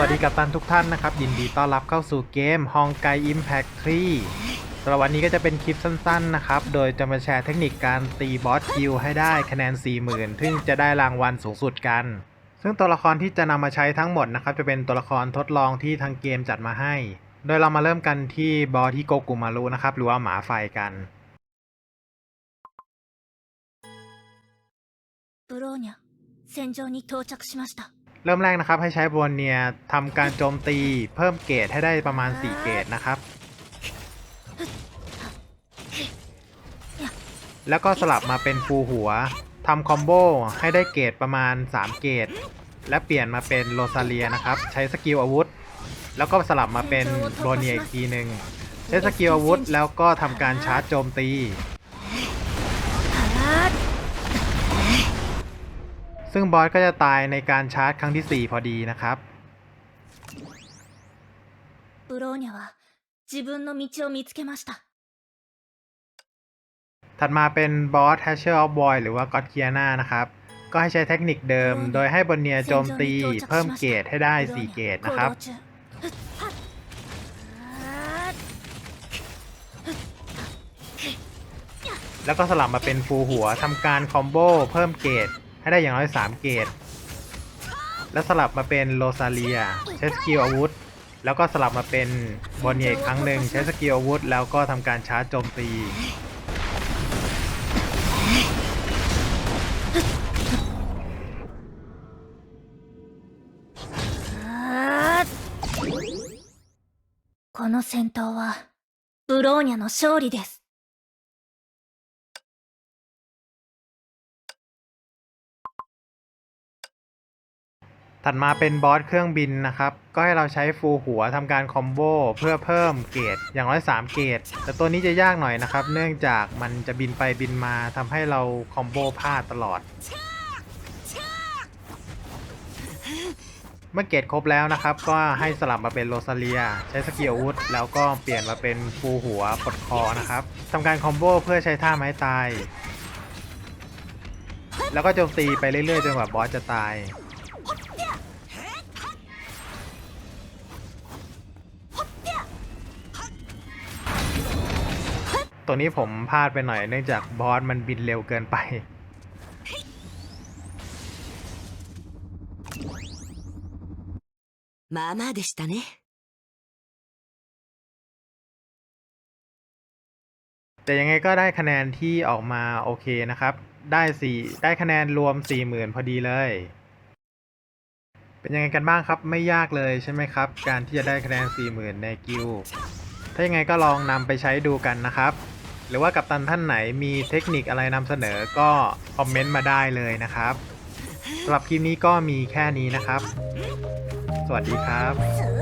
วัสดีกัปตันทุกท่านนะครับ ยินดีต้อนรับเข้าสู่เกม Honkai Impact 3สำหรับวันนี้ก็จะเป็นคลิปสั้นๆนะครับ โดยจะมาแชร์เทคนิคการตีบอสคิวให้ได้คะแนน 40,000 ซึ่งจะได้รางวัลสูงสุดกัน ซึ่งตัวละครที่จะนำมาใช้ทั้งหมดนะครับ จะเป็นตัวละครทดลองที่ทางเกมจัดมาให้ โดยเรามาเริ่มกันที่บอสที่โกกุมารุนะครับ หรือว่าหมาไฟกัน ブローニャ戦場に到着しました เริ่มแรกนะครับให้ใช้โบนเนียทำการโจมตีเพิ่มเกรดให้ได้ประมาณ 4 เกรดนะครับ แล้วก็สลับมาเป็นฟูหัวทำคอมโบให้ได้เกรดประมาณ 3 เกรดและเปลี่ยนมาเป็นโรซาเลียนะครับ ใช้สกิลอาวุธ แล้วก็สลับมาเป็นโบเนียอีกทีหนึ่งใช้สกิลอาวุธแล้วก็ทำการชาร์จโจมตี ซึ่งบอสก็จะตายในการชาร์จครั้งที่ 4 พอดีนะครับ ブローニャは自分の道を見つけました ถัดมาเป็นบอส Hatcher of Boy หรือว่า God k i a n a นะครับ ก็ให้ใช้เทคนิคเดิม โดยให้บนเนียโจมตีเพิ่มเกรดให้ได้ 4 เกรดนะครับ 行動中はっはっ แล้วก็สลับมาเป็นฟูหัวทำการคอมโบเพิ่มเกรด ให้ได้อย่างน้อย 3 เกรด แล้วสลับมาเป็นโรซาเลียใช้สกิลอาวุธ แล้วก็สลับมาเป็นบนเนียอีกครั้งหนึ่งใช้สกิลอาวุธ แล้วก็ทำการชาร์จโจมตี はっこの戦闘はブローニャの勝利です ถัดมาเป็นบอสเครื่องบินนะครับ ก็ให้เราใช้ฟูหัวทำการคอมโบเพื่อเพิ่มเกรดอย่างน้อย3เกรดแต่ตัวนี้จะยากหน่อยนะครับ เนื่องจากมันจะบินไปบินมาทำให้เราคอมโบพลาดตลอด เมื่อเกรดครบแล้วนะครับ ก็ให้สลับมาเป็นโรซาเลีย ใช้สกิลอาวุธ แล้วก็เปลี่ยนมาเป็นฟูหัวปลดคอนะครับทำการคอมโบเพื่อใช้ท่าไม้ตาย แล้วก็โจมตีไปเรื่อยๆจนกว่าบอสจะตาย ตัวนี้ผมพลาดไปหน่อยเนื่องจากบอสมันบินเร็วเกินไป まあまあでしたね。 แต่ยังไงก็ได้คะแนนที่ออกมาโอเคนะครับ ได้สี่ได้คะแนนรวม 40,000 พอดีเลย เป็นยังไงกันบ้างครับ ไม่ยากเลยใช่ไหมครับ การที่จะได้คะแนน 40,000 ในกิลด์ถ้ายังไงก็ลองนำไปใช้ดูกันนะครับ หรือว่ากับตันท่านไหนมีเทคนิคอะไรนำเสนอก็คอมเมนต์มาได้เลยนะครับสำหรับคลิปนี้ก็มีแค่นี้นะครับ สวัสดีครับ